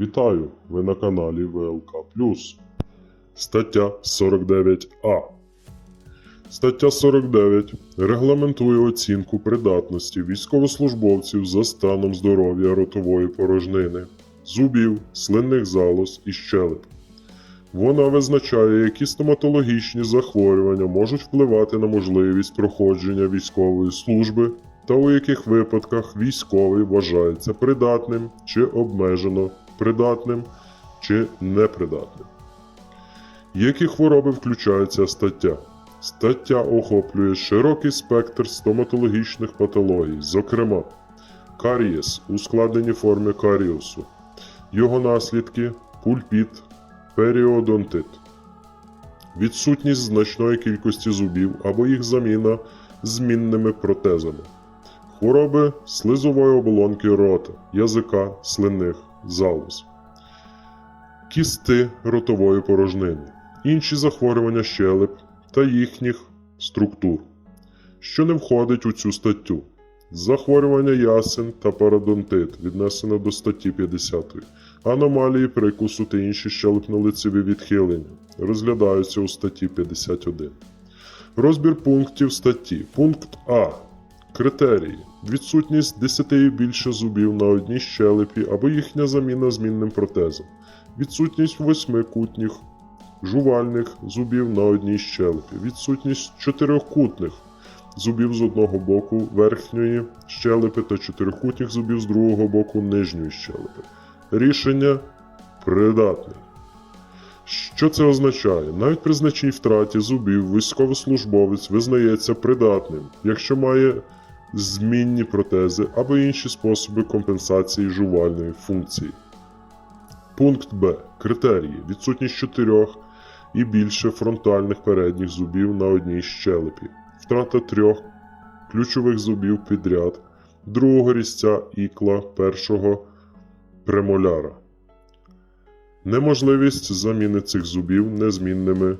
Вітаю! Ви на каналі ВЛК Стаття 49А. Стаття 49 регламентує оцінку придатності військовослужбовців за станом здоров'я ротової порожнини, зубів, слинних залоз і щелеп. Вона визначає, які стоматологічні захворювання можуть впливати на можливість проходження військової служби та у яких випадках військовий вважається придатним чи обмежено придатним чи непридатним. Які хвороби включає ця стаття? Стаття охоплює широкий спектр стоматологічних патологій, зокрема, карієс у складеній формі каріусу, його наслідки, пульпіт, періодонтит, відсутність значної кількості зубів або їх заміна змінними протезами, хвороби слизової оболонки рота, язика, слинних залоз, кісти ротової порожнини, інші захворювання щелеп та їхніх структур, що не входить у цю статтю. Захворювання ясен та парадонтит віднесено до статті 50. Аномалії прикусу та інші щелепно-лицеві відхилення розглядаються у статті 51. Розбір пунктів статті. Пункт А. Критерії: відсутність 10 і більше зубів на одній щелепі або їхня заміна змінним протезом, відсутність восьмикутніх жувальних зубів на одній щелепі, відсутність чотирьохкутних зубів з одного боку верхньої щелепи та чотирикутних зубів з другого боку нижньої щелепи. Рішення придатний. Що це означає? Навіть при значній втраті зубів військовослужбовець визнається придатним, якщо має змінні протези або інші способи компенсації жувальної функції. Пункт Б. Критерії: відсутність чотирьох і більше фронтальних передніх зубів на одній щелепі, втрата трьох ключових зубів підряд, другого різця ікла першого премоляра. Неможливість заміни цих зубів незмінними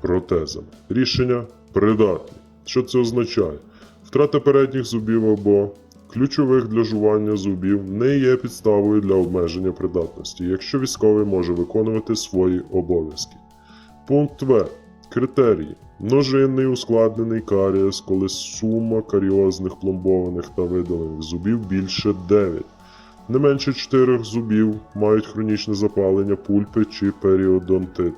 протезами. Рішення придатні. Що це означає? Втрата передніх зубів або ключових для жування зубів не є підставою для обмеження придатності, якщо військовий може виконувати свої обов'язки. Пункт В. Критерії. Множинний ускладнений карієс, коли сума каріозних пломбованих та видалених зубів більше 9. Не менше 4 зубів мають хронічне запалення пульпи чи періодонтит.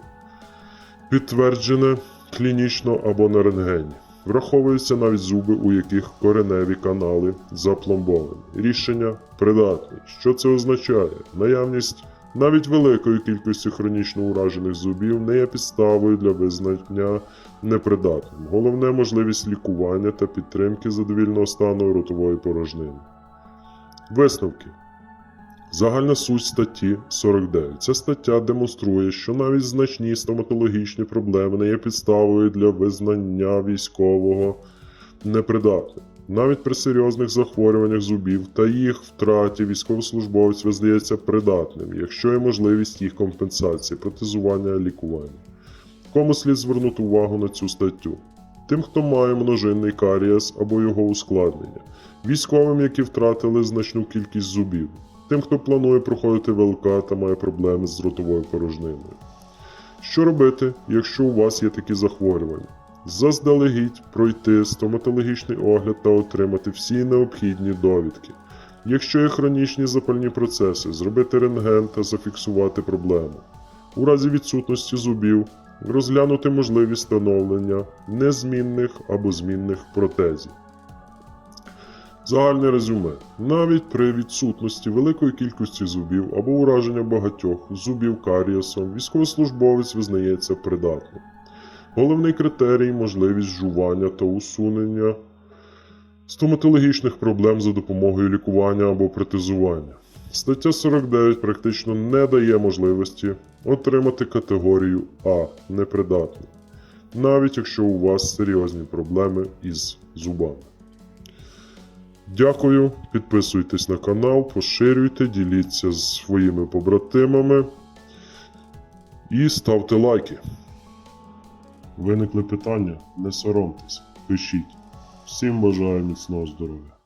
Підтверджене клінічно або на рентгені. Враховуються навіть зуби, у яких кореневі канали запломбовані. Рішення придатні. Що це означає? Наявність навіть великої кількості хронічно уражених зубів не є підставою для визнання непридатним. Головне можливість лікування та підтримки задовільного стану ротової порожнини. Висновки. Загальна суть статті 49. Ця стаття демонструє, що навіть значні стоматологічні проблеми не є підставою для визнання військового непридатним. Навіть при серйозних захворюваннях зубів та їх втраті військовослужбовець визнається придатним, якщо є можливість їх компенсації, протезування, лікування. Кому слід звернути увагу на цю статтю? Тим, хто має множинний карієс або його ускладнення, військовим, які втратили значну кількість зубів, тим, хто планує проходити ВЛК та має проблеми з ротовою порожниною. Що робити, якщо у вас є такі захворювання? Заздалегідь пройти стоматологічний огляд та отримати всі необхідні довідки. Якщо є хронічні запальні процеси, зробити рентген та зафіксувати проблему. У разі відсутності зубів розглянути можливість встановлення незмінних або змінних протезів. Загальне резюме. Навіть при відсутності великої кількості зубів або ураження багатьох зубів карієсом, військовослужбовець визнається придатним. Головний критерій можливість жування та усунення стоматологічних проблем за допомогою лікування або протезування. Стаття 49 практично не дає можливості отримати категорію А непридатний, навіть якщо у вас серйозні проблеми із зубами. Дякую, підписуйтесь на канал, поширюйте, діліться з своїми побратимами і ставте лайки. Виникли питання? Не соромтесь, пишіть. Всім бажаю міцного здоров'я.